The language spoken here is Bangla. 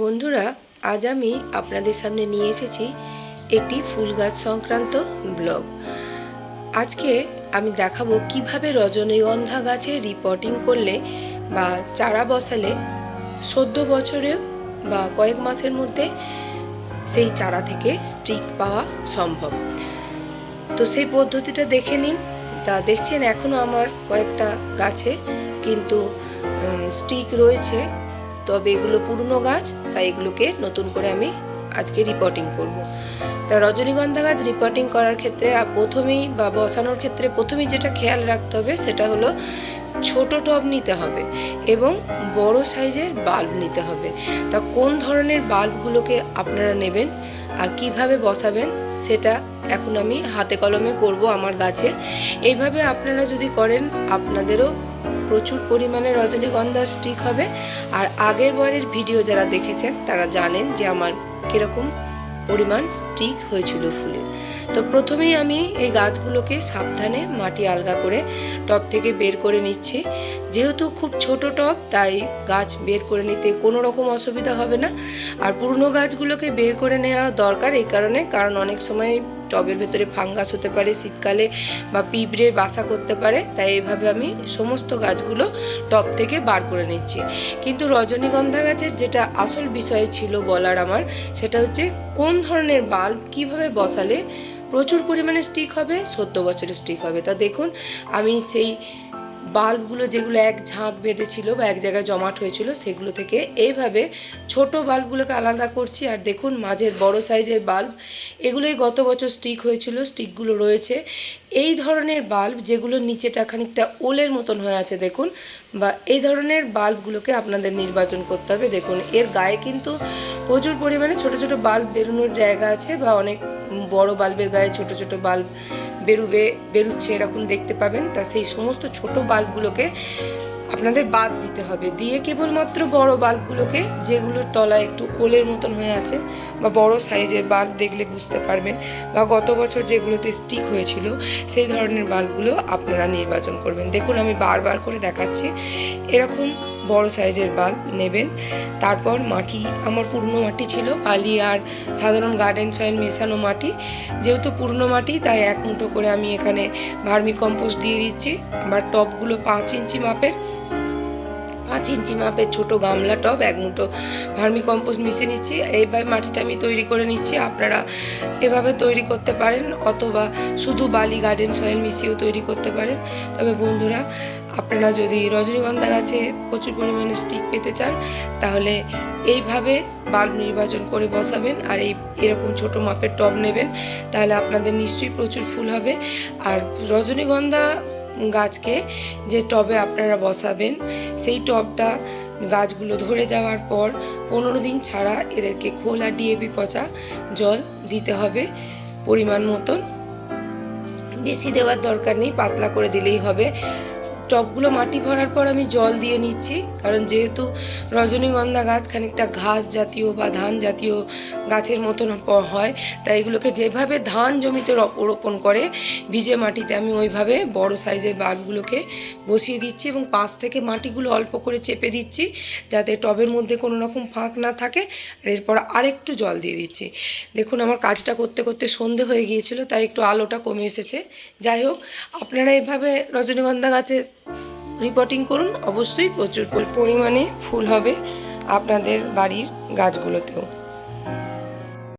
বন্ধুরা, আজ আমি আপনাদের সামনে নিয়ে এসেছি একটি ফুল গাছ সংক্রান্ত ব্লগ। আজকে আমি দেখাবো কীভাবে রজনীগন্ধা গাছে রিপোর্টিং করলে বা চারা বসালে চোদ্দ বছরেও বা কয়েক মাসের মধ্যে সেই চারা থেকে স্টিক পাওয়া সম্ভব। তো সেই পদ্ধতিটা দেখে নিন। তা দেখছেন এখনও আমার কয়েকটা গাছে কিন্তু স্টিক রয়েছে। তবে এগুলো পুরনো গাছ, তাই এগুলোকে নতুন করে আমি আজকে রিপোর্টিং করব। তা রজনীগন্ধা গাছ রিপোর্টিং করার ক্ষেত্রে প্রথমেই বা বসানোর ক্ষেত্রে প্রথমেই যেটা খেয়াল রাখতে হবে সেটা হলো ছোট টব নিতে হবে এবং বড় সাইজের বাল্ব নিতে হবে তা কোন ধরনের বাল্বগুলোকে আপনারা নেবেন আর কীভাবে বসাবেন সেটা এখন আমি হাতে কলমে করব আমার গাছে এইভাবে আপনারা যদি করেন, আপনাদেরও প্রচুর পরিমাণে রজনীগন্ধা স্টিক হবে। আর আগের বারের ভিডিও যারা দেখেছেন, তারা জানেন যে আমার কীরকম পরিমাণ স্টিক হয়েছিল ফুলের। তো প্রথমেই আমি এই গাছগুলোকে সাবধানে মাটি আলগা করে টব থেকে বের করে নিচ্ছি। যেহেতু খুব ছোট টব, তাই গাছ বের করে নিতে কোনো রকম অসুবিধা হবে না। আর পুরনো গাছগুলোকে বের করে নেওয়া দরকার এই কারণে, কারণ অনেক সময় টবের ভেতরে ফাঙ্গাস হতে পারে, শীতকালে বা পিঁপড়ে বাসা করতে পারে, তাই এভাবে আমি সমস্ত গাছগুলো টব থেকে বার করে নিচ্ছি। কিন্তু রজনীগন্ধা গাছের যেটা আসল বিষয় ছিল বলার আমার, সেটা হচ্ছে কোন ধরনের বাল্ব কীভাবে বসালে প্রচুর পরিমাণে স্টিক হবে, সত্তর বছরের স্টিক হবে। তা দেখুন, আমি সেই বাল্বগুলো যেগুলো এক ঝাঁক বেঁধেছিল বা এক জায়গায় জমাট হয়েছিল, সেগুলো থেকে এইভাবে ছোট বাল্বগুলোকে আলাদা করছি। আর দেখুন, মাঝের বড় সাইজের বাল্ব, এগুলোই গত বছর স্টিক হয়েছিল, স্টিকগুলো রয়েছে। এই ধরনের বাল্ব যেগুলো নিচেটা খানিকটা ওলের মতন হয়ে আছে, দেখুন, বা এই ধরনের বাল্বগুলোকে আপনাদের নির্বাচন করতে হবে। দেখুন, এর গায়ে কিন্তু প্রচুর পরিমাণে ছোট ছোট বাল্ব বেরোনোর জায়গা আছে বা অনেক বড় বাল্বের গায়ে ছোট ছোট বাল্ব বেরুবে, বেরুচ্ছে এরকম দেখতে পাবেন। তা সেই সমস্ত ছোট বাল্বগুলোকে আপনাদের বাদ দিতে হবে। দিয়ে কেবলমাত্র বড় বাল্বগুলোকে, যেগুলোর তলায় একটু ওলের মতন হয়ে আছে বা বড় সাইজের বাল্ব দেখলে বুঝতে পারবেন বা গত বছর যেগুলোতে স্টিক হয়েছিল, সেই ধরনের বাল্বগুলো আপনারা নির্বাচন করবেন। দেখুন, আমি বারবার করে দেখাচ্ছি। এরকম বড় সাইজের বাল্ব নেবেন। তারপর মাটি, আমার পুরনো মাটি ছিল বালি আর সাধারণ গার্ডেন সয়েল মেশানো মাটি। যেহেতু পুরনো মাটি, তাই এক মুঠো করে আমি এখানে ভার্মি কম্পোস্ট দিয়ে দিচ্ছি। আমার টবগুলো পাঁচ ইঞ্চি মাপের। পাঁচ ইঞ্চি মাপের ছোট গামলা টব, এক মুঠো ভার্মি কম্পোস্ট মিশিয়ে নিচ্ছি। এইভাবে মাটিটা আমি তৈরি করে নিচ্ছি। আপনারা এভাবে তৈরি করতে পারেন অথবা শুধু বালি গার্ডেন সয়েল মিশিয়েও তৈরি করতে পারেন। তবে বন্ধুরা আপনারা যদি রজনীগন্ধা গাছে প্রচুর পরিমাণে স্টিক পেতে চান, তাহলে এইভাবে বাল্ব নির্বাচন করে বসাবেন আর এই এরকম ছোট মাপের টব নেবেন, তাহলে আপনাদের নিশ্চয়ই প্রচুর ফুল হবে। আর রজনীগন্ধা গাছকে যে টবে আপনারা বসাবেন, সেই টবটা গাছগুলো ধরে যাওয়ার পর পনেরো দিন ছাড়া এদেরকে খোলা ডিএপি পচা জল দিতে হবে পরিমাণ মতন। বেশি দেওয়ার দরকার নেই, পাতলা করে দিলেই হবে। টবগুলো মাটি ভরার পর আমি জল দিয়ে নিচ্ছি, কারণ যেহেতু রজনীগন্ধা গাছ খানিকটা ঘাস জাতীয় বা ধান জাতীয় গাছের মতন হয়, তাই এগুলোকে যেভাবে ধান জমিতে রপ- রোপণ করে, ভিজে মাটিতে আমি ওইভাবে বড় সাইজের বাল্বগুলোকে বসিয়ে দিচ্ছি এবং পাশ থেকে মাটিগুলো অল্প করে চেপে দিচ্ছি, যাতে টবের মধ্যে কোনো রকম ফাঁক না থাকে, আর এরপর আরেকটু জল দিয়ে দিচ্ছি। দেখুন, আমার কাজটা করতে করতে সন্ধে হয়ে গিয়েছিল, তাই একটু আলোটা কমে এসেছে। যাই হোক, আপনারা এভাবে রজনীগন্ধা গাছের রিপোর্টিং করুন। অবশ্যই প্রচুর পরিমাণে ফুল হবে আপনাদের বাড়ির গাছগুলোতেও।